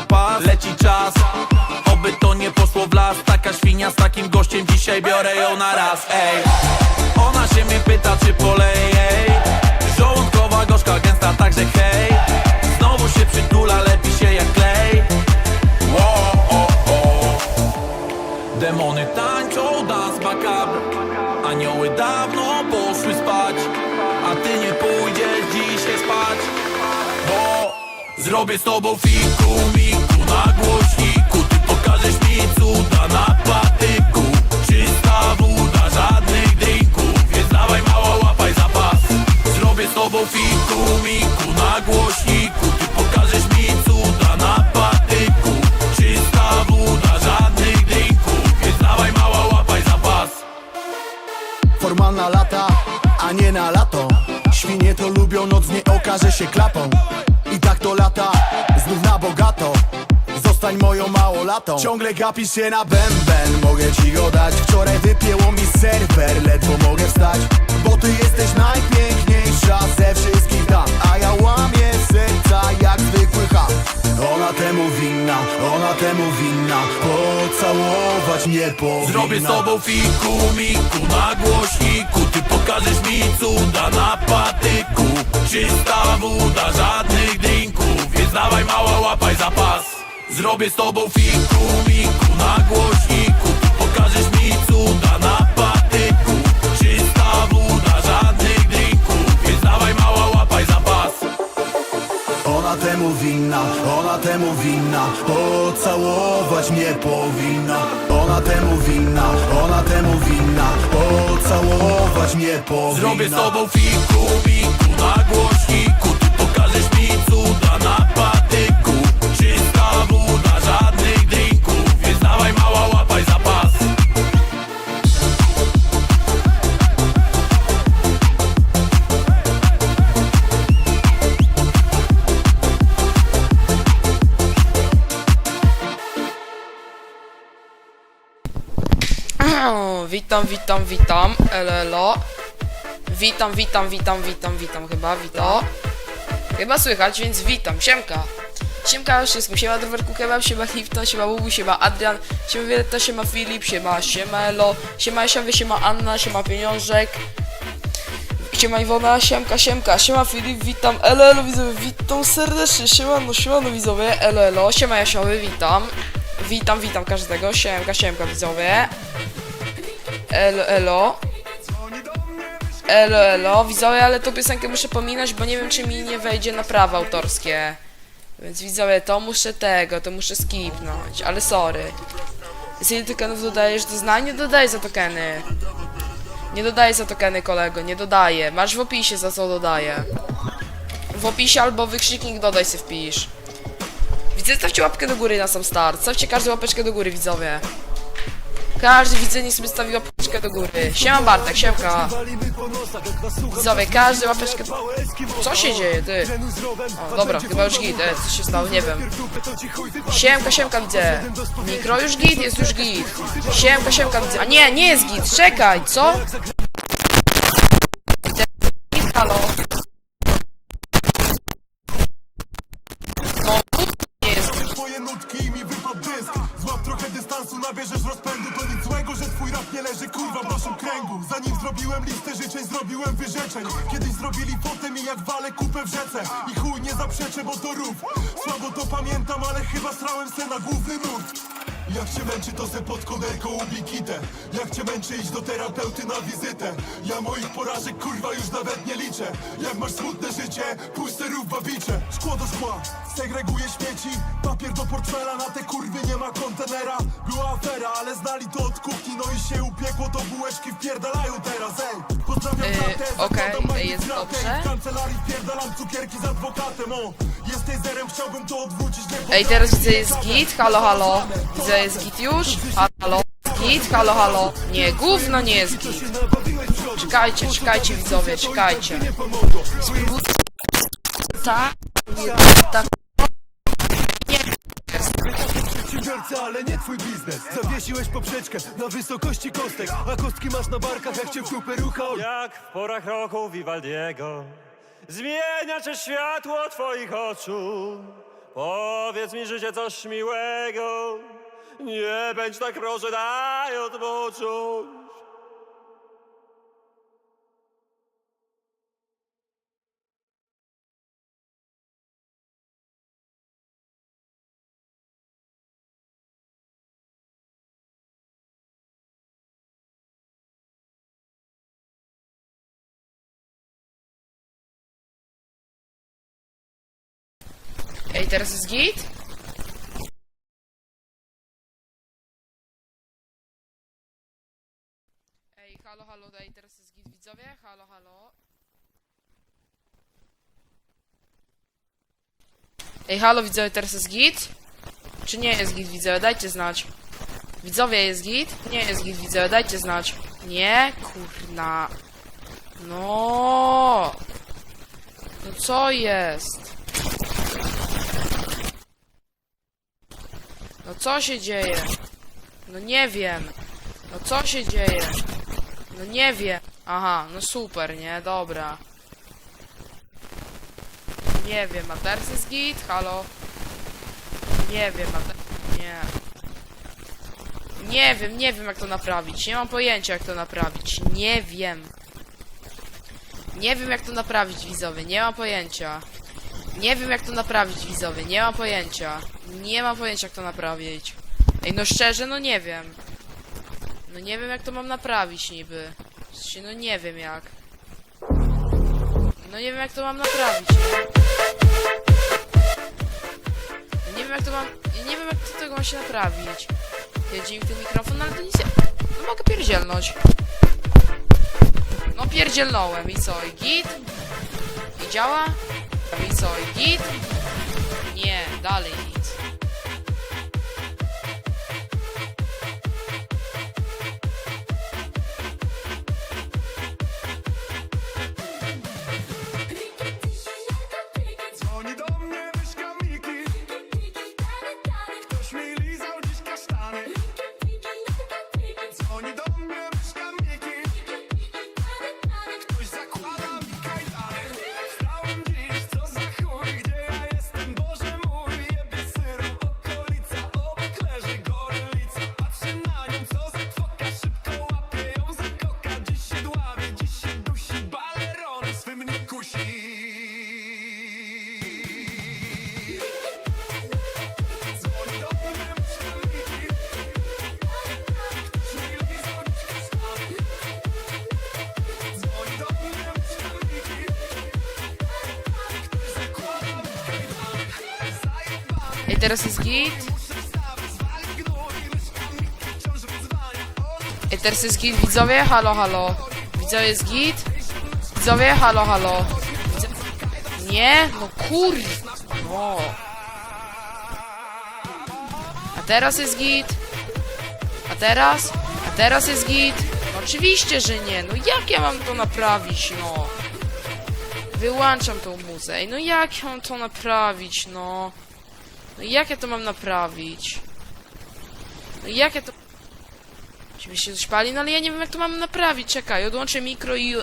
zapas. Leci czas, oby to nie poszło w las. Taka świnia z takim gościem, dzisiaj biorę ją na raz Ej, ona się mnie pyta czy poleje ej. Żołądkowa, gorzka, gęsta, także hej. Znowu się przytula, lepi się jak klej. Wo, o, o. Demony tańczą dans macabre. Anioły dawno poszły spać. A ty nie pójdziesz dzisiaj spać. Bo zrobię z tobą fiku, cuda na patyku. Czysta woda, żadnych drinków. Więc dawaj mała, łapaj zapas Zrobię z tobą fiku, miku na głośniku. Ty pokażesz mi cuda na patyku. Czysta woda, żadnych drinków. Więc dawaj mała, łapaj zapas Forma na lata, a nie na lato. Świnie to lubią, noc nie okaże się klapą. I tak to lata, znów na bogato Zostań moją małolatą Ciągle gapisz się na bęben, mogę ci go dać. Wczoraj wypięło mi serwer, ledwo mogę wstać. Bo ty jesteś najpiękniejsza ze wszystkich dam. A ja łamię serca jak zwykły ham. Ona temu winna, ona temu winna. Pocałować mnie powinna. Zrobię z tobą fiku, miku na głośniku. Ty pokażesz mi cuda na patyku. Czysta woda, żadnych drinków. Więc dawaj mała, łapaj zapas Zrobię z tobą fiku, miku na głośniku. Pokażesz mi cuda na patyku. Czysta woda, żadnych drinków Więc dawaj mała, łapaj zapas Ona temu winna, ona temu winna. Pocałować mnie powinna. Ona temu winna, ona temu winna. Pocałować mnie powinna. Zrobię z tobą fiku, miku na głośniku. Ty pokażesz mi cuda Witam, witam, witam, elelo Witam, witam, witam, witam, witam chyba, witam Chyba słychać, więc witam, siemka. Siemka wszystkim, siema Drowerku Kebab, siema Lipton, siema Bubu, siema Adrian Siema Violetta, siema Filip, siema, siema Elo Siema Esiawy, siema Anna, siema Pieniążek Siema Iwona, siemka, siemka, siema Filip, witam, elo, widzowie, witam serdecznie, siemano, siemano widzowie, elo, siema Jasiowy, witam. Witam, witam każdego, siemka, siemka widzowie Elo, elo. Elo, elo. Widzowie, ale tą piosenkę muszę pominąć, bo nie wiem, czy mi nie wejdzie na prawa autorskie. Więc widzowie, to muszę tego, to muszę skipnąć, ale sorry. Ile tokenów dodajesz do znań? Nie dodaję za tokeny. Nie dodaję za tokeny, kolego, nie dodaję. Masz w opisie, za co dodaję. W opisie albo wykrzyknik dodaj sobie wpisz. Widzę, stawcie łapkę do góry na sam start. Stawcie każdą łapeczkę do góry, widzowie. Każdy widzę niech sobie stawi łapeczkę do góry. Siema Bartek, siemka. Widzowie, każdy łapeczkę... Co się dzieje, ty? O, dobra, chyba już git, e, co się stało, nie wiem. Siemka, siemka widzę. Mikro już git, jest już git. Siemka, siemka widzę. A nie, nie jest git, czekaj, co? Nabierzesz rozpędu To nic złego, że twój rap nie leży kurwa w naszym kręgu Zanim zrobiłem listę życzeń, zrobiłem wyrzeczeń. Kiedyś zrobili potem i jak wale kupę w rzece. I chuj nie zaprzeczę, bo to rów. Słabo to pamiętam, ale chyba srałem se na główny nurt jak cię męczy, to se pod koderką ubij kitę. Jak cię męczy, idź do terapeuty na wizytę. Ja moich porażek, kurwa, już nawet nie liczę. Jak masz smutne życie, se rób babicze. Szkło do szkła, segreguję śmieci. Papier do portfela, na te kurwy nie ma kontenera. Była afera, ale znali to od kuchni. No i się upiekło, to bułeczki wpierdalają teraz, ej. Pozdrawiam Yy, tatę, okej, zakładam jest latem. dobrze. W kancelarii wpierdalam cukierki z adwokatem, o. Jesteś zerem, chciałbym to odwrócić, nie Ej, teraz widzę jest git, halo, halo. Widzę jest git już, halo, git, halo, halo. Nie, gówno nie jest git. Czekajcie, czekajcie widzowie, czekajcie. Spróbujcie. Tak, nie, tak. Nie, jest. Przedsiębiorca, ale nie twój biznes Zawiesiłeś poprzeczkę na wysokości kostek A kostki masz na barkach, jak cię w rucha Jak w porach roku Vivaldiego Zmienia się światło twoich oczu Powiedz mi życie coś miłego, nie bądź tak proszę, daj odpocząć. Ej, teraz jest git? Halo, halo, ej, teraz jest git widzowie? Halo, halo. Ej, halo widzowie, teraz jest git? Czy nie jest git widzowie? Dajcie znać. Widzowie, jest git? Nie jest git widzowie, dajcie znać. Nie? Kurna. No. No co jest? No co się dzieje? No nie wiem. No co się dzieje? No nie wiem. Aha, no super, nie? Dobra. Nie wiem, a teraz jest git? Halo? Nie wiem, a. Nie. Nie wiem, nie wiem jak to naprawić. Nie mam pojęcia jak to naprawić. Nie wiem. Nie wiem jak to naprawić widzowie, nie mam pojęcia. Nie wiem jak to naprawić widzowie, nie mam pojęcia. Nie mam pojęcia jak to naprawić. Ej, no szczerze, no nie wiem. No nie wiem jak to mam naprawić niby. Sensie, No nie wiem jak. No nie wiem jak to mam naprawić. No nie wiem jak to mam... ja Nie wiem jak to tego ma się naprawić. Jedzie mi ten mikrofon, no ale to nic... No mogę pierdzielnąć. No pierdzielnąłem i co? I git? I działa? I co? I git? Nie, dalej Ej, teraz jest git? Ej, teraz jest git, widzowie? Halo, halo. Widzowie, jest git? Widzowie, halo, halo. Nie? No kur... No. A teraz jest git? A teraz? A teraz jest git? No oczywiście, że nie. No jak ja mam to naprawić, no? Wyłączam tą muzę. No jak ja mam to naprawić, no? No jak ja to mam naprawić? No jak ja to... Się coś pali, no ale ja nie wiem jak to mam naprawić. Czekaj, odłączę mikro i...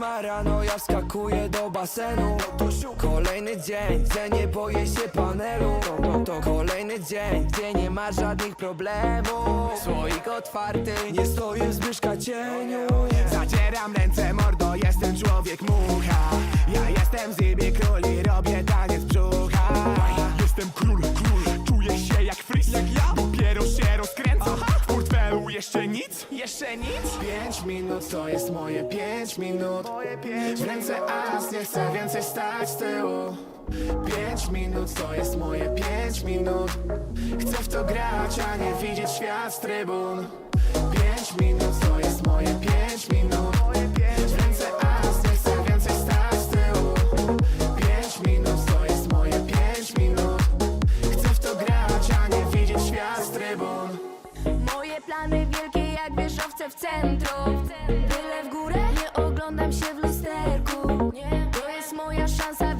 ósma rano ja wskakuję do basenu. Kolejny dzień, gdzie nie boję się panelu. To, kolejny dzień, gdzie nie ma żadnych problemów Słoik otwarty, nie stoję w Zbyszka cieniu Zacieram ręce mordo, jestem człowiek mucha. Ja jestem Zibi król nic? Pięć minut to jest moje pięć minut. W ręce as, nie chcę więcej stać z tyłu. Pięć minut to jest moje pięć minut. Chcę w to grać, a nie widzieć świat z trybun. Pięć minut to jest moje pięć minut w centrum